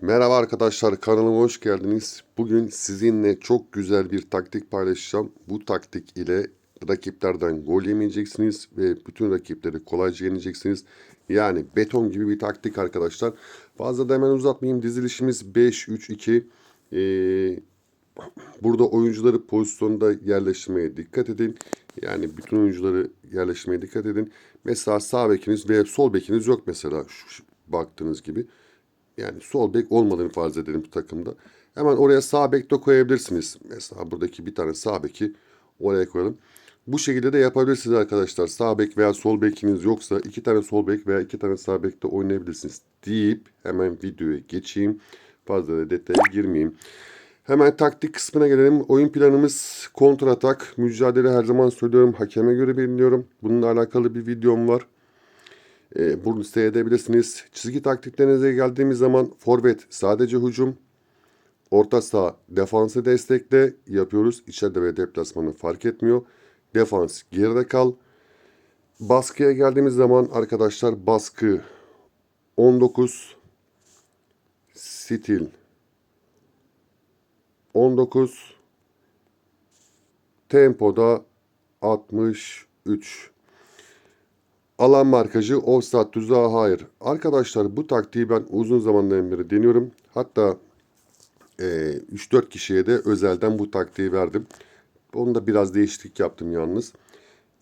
Merhaba arkadaşlar kanalıma hoş geldiniz. Bugün sizinle çok güzel bir taktik paylaşacağım. Bu taktik ile rakiplerden gol yemeyeceksiniz ve bütün rakipleri kolayca yeneceksiniz. Yani beton gibi bir taktik arkadaşlar. Fazla da hemen uzatmayayım. Dizilişimiz 5-3-2. Ee, burada oyuncuları pozisyonda yerleştirmeye dikkat edin. Yani bütün oyuncuları yerleştirmeye dikkat edin. Mesela sağ bekiniz ve sol bekiniz yok mesela şu, şu baktığınız gibi. Yani sol bek olmadığını farz edelim bu takımda. Hemen oraya sağ bek de koyabilirsiniz. Mesela buradaki bir tane sağ beki oraya koyalım. Bu şekilde de yapabilirsiniz arkadaşlar. Sağ bek veya sol bekiniz yoksa iki tane sol bek veya iki tane sağ bek de oynayabilirsiniz deyip hemen videoya geçeyim. Fazla da detaya girmeyeyim. Hemen taktik kısmına gelelim. Oyun planımız kontratak. Mücadele her zaman söylüyorum. Hakeme göre belirliyorum. Bununla alakalı bir videom var. E, bunu seyredebilirsiniz. Çizgi taktiklerinize geldiğimiz zaman forvet sadece hücum, orta saha defansı destekle yapıyoruz. İçeride ve deplasmanı fark etmiyor. Defans geride kal. Baskıya geldiğimiz zaman arkadaşlar baskı 19 stil 19 tempoda 63 Alan markajı offside tuzağı hayır. Arkadaşlar bu taktiği ben uzun zamandan beri deniyorum. Hatta e, 3-4 kişiye de özelden bu taktiği verdim. Onda biraz değişiklik yaptım yalnız.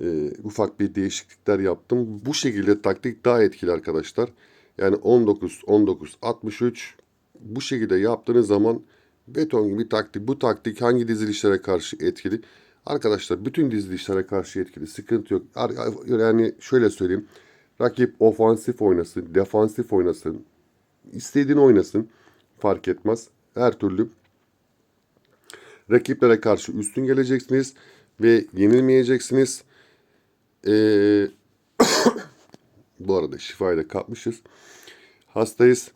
E, ufak bir değişiklikler yaptım. Bu şekilde taktik daha etkili arkadaşlar. Yani 19, 19, 63 bu şekilde yaptığınız zaman beton gibi taktik. Bu taktik hangi dizilişlere karşı etkili? Arkadaşlar bütün dizilişlere karşı etkili. Sıkıntı yok. Yani şöyle söyleyeyim. Rakip ofansif oynasın, defansif oynasın. istediğini oynasın. Fark etmez. Her türlü rakiplere karşı üstün geleceksiniz ve yenilmeyeceksiniz. Ee, bu arada şifayı da kapmışız. Hastayız.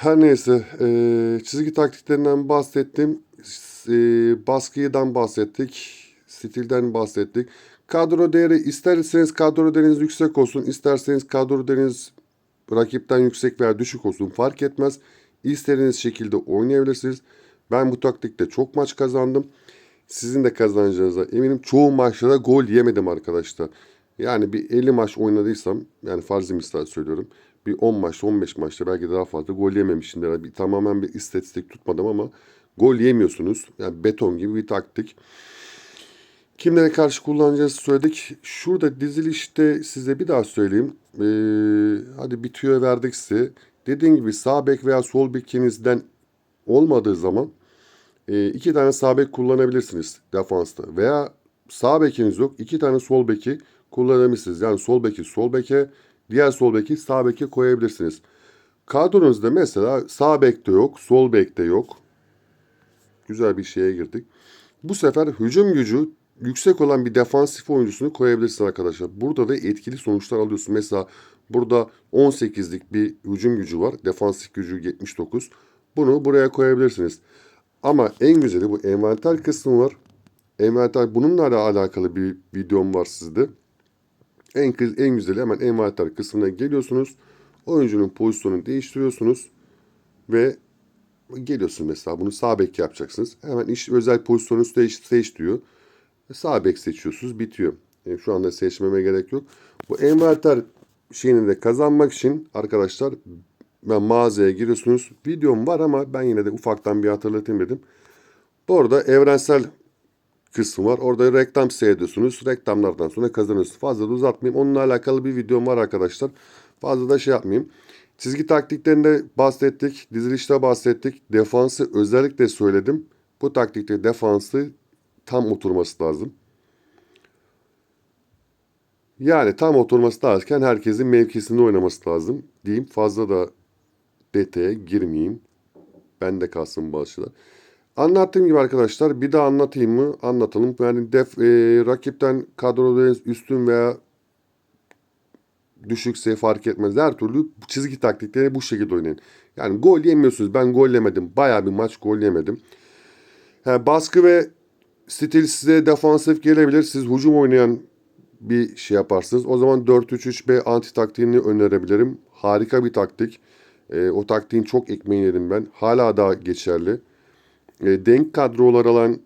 Her neyse e, çizgi taktiklerinden bahsettim. E, baskıdan bahsettik. Stilden bahsettik. Kadro değeri isterseniz kadro değeriniz yüksek olsun. isterseniz kadro değeriniz rakipten yüksek veya düşük olsun fark etmez. İstediğiniz şekilde oynayabilirsiniz. Ben bu taktikte çok maç kazandım. Sizin de kazanacağınıza eminim. Çoğu maçta da gol yemedim arkadaşlar. Yani bir 50 maç oynadıysam yani farz misal söylüyorum bir 10 maçta 15 maçta belki daha fazla gol yememişimdir. Bir, tamamen bir istatistik tutmadım ama gol yemiyorsunuz. Yani beton gibi bir taktik. Kimlere karşı kullanacağız söyledik. Şurada dizilişte size bir daha söyleyeyim. Ee, hadi bir tüyo verdik size. Dediğim gibi sağ bek veya sol bekinizden olmadığı zaman e, iki tane sağ bek kullanabilirsiniz defansta. Veya sağ bekiniz yok iki tane sol beki kullanabilirsiniz. Yani sol beki sol beke Diğer sol beki sağ beke koyabilirsiniz. Kadronuzda mesela sağ bekte yok, sol bekte yok. Güzel bir şeye girdik. Bu sefer hücum gücü yüksek olan bir defansif oyuncusunu koyabilirsiniz arkadaşlar. Burada da etkili sonuçlar alıyorsun. Mesela burada 18'lik bir hücum gücü var. Defansif gücü 79. Bunu buraya koyabilirsiniz. Ama en güzeli bu envanter kısmı var. Envanter bununla alakalı bir videom var sizde. En, en güzeli hemen envanter kısmına geliyorsunuz. Oyuncunun pozisyonunu değiştiriyorsunuz. Ve geliyorsunuz mesela bunu sağ bek yapacaksınız. Hemen iş özel pozisyonu seç, seç diyor. Sağ bek seçiyorsunuz bitiyor. Yani şu anda seçmeme gerek yok. Bu envanter şeyini de kazanmak için arkadaşlar ben mağazaya giriyorsunuz. Videom var ama ben yine de ufaktan bir hatırlatayım dedim. Bu arada evrensel kısmı var. Orada reklam seyrediyorsunuz. Reklamlardan sonra kazanıyorsunuz. Fazla da uzatmayayım. Onunla alakalı bir videom var arkadaşlar. Fazla da şey yapmayayım. Çizgi taktiklerinde bahsettik. Dizilişte bahsettik. Defansı özellikle söyledim. Bu taktikte defansı tam oturması lazım. Yani tam oturması lazımken herkesin mevkisinde oynaması lazım. Diyeyim fazla da detaya girmeyeyim. Bende kalsın bu açıdan. Anlattığım gibi arkadaşlar bir daha anlatayım mı? Anlatalım. Yani def, e, rakipten kadroda üstün veya düşükse fark etmez. Her türlü çizgi taktikleri bu şekilde oynayın. Yani gol yemiyorsunuz. Ben gol yemedim. Baya bir maç gol yemedim. Yani baskı ve stil size defansif gelebilir. Siz hücum oynayan bir şey yaparsınız. O zaman 4-3-3-B anti taktiğini önerebilirim. Harika bir taktik. E, o taktiğin çok ekmeğini yedim ben. Hala daha geçerli. E, denk kadrolar alan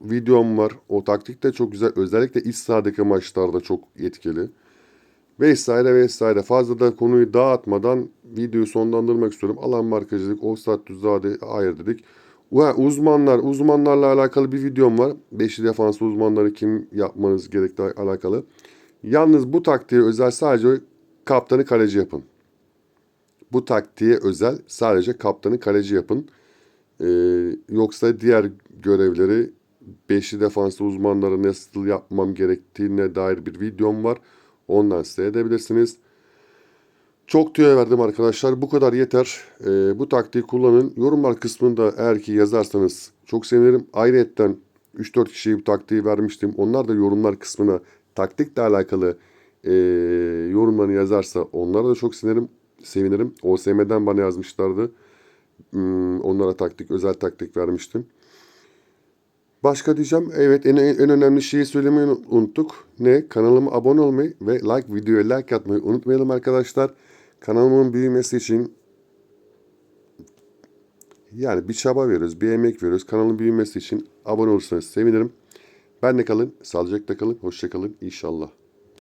videom var. O taktik de çok güzel. Özellikle iç sahadaki maçlarda çok etkili. Vesaire vesaire. Fazla da konuyu dağıtmadan videoyu sonlandırmak istiyorum. Alan markacılık, offside tuzağı de- hayır dedik. Ve uzmanlar, uzmanlarla alakalı bir videom var. Beşli defans uzmanları kim yapmanız gerektiği alakalı. Yalnız bu taktiğe özel sadece kaptanı kaleci yapın. Bu taktiğe özel sadece kaptanı kaleci yapın. Ee, yoksa diğer görevleri beşli defansı uzmanları nasıl yapmam gerektiğine dair bir videom var. Ondan seyredebilirsiniz. Çok tüyo verdim arkadaşlar. Bu kadar yeter. Ee, bu taktiği kullanın. Yorumlar kısmında eğer ki yazarsanız çok sevinirim. Ayrıyetten 3-4 kişiye bu taktiği vermiştim. Onlar da yorumlar kısmına taktikle alakalı e, yorumlarını yazarsa onlara da çok sevinirim. sevinirim. OSM'den bana yazmışlardı. Hmm, onlara taktik, özel taktik vermiştim. Başka diyeceğim. Evet en, en önemli şeyi söylemeyi unuttuk. Ne? Kanalıma abone olmayı ve like videoya like atmayı unutmayalım arkadaşlar. Kanalımın büyümesi için yani bir çaba veriyoruz, bir emek veriyoruz. Kanalın büyümesi için abone olursanız sevinirim. Ben de kalın, sağlıcakla kalın, hoşça kalın inşallah.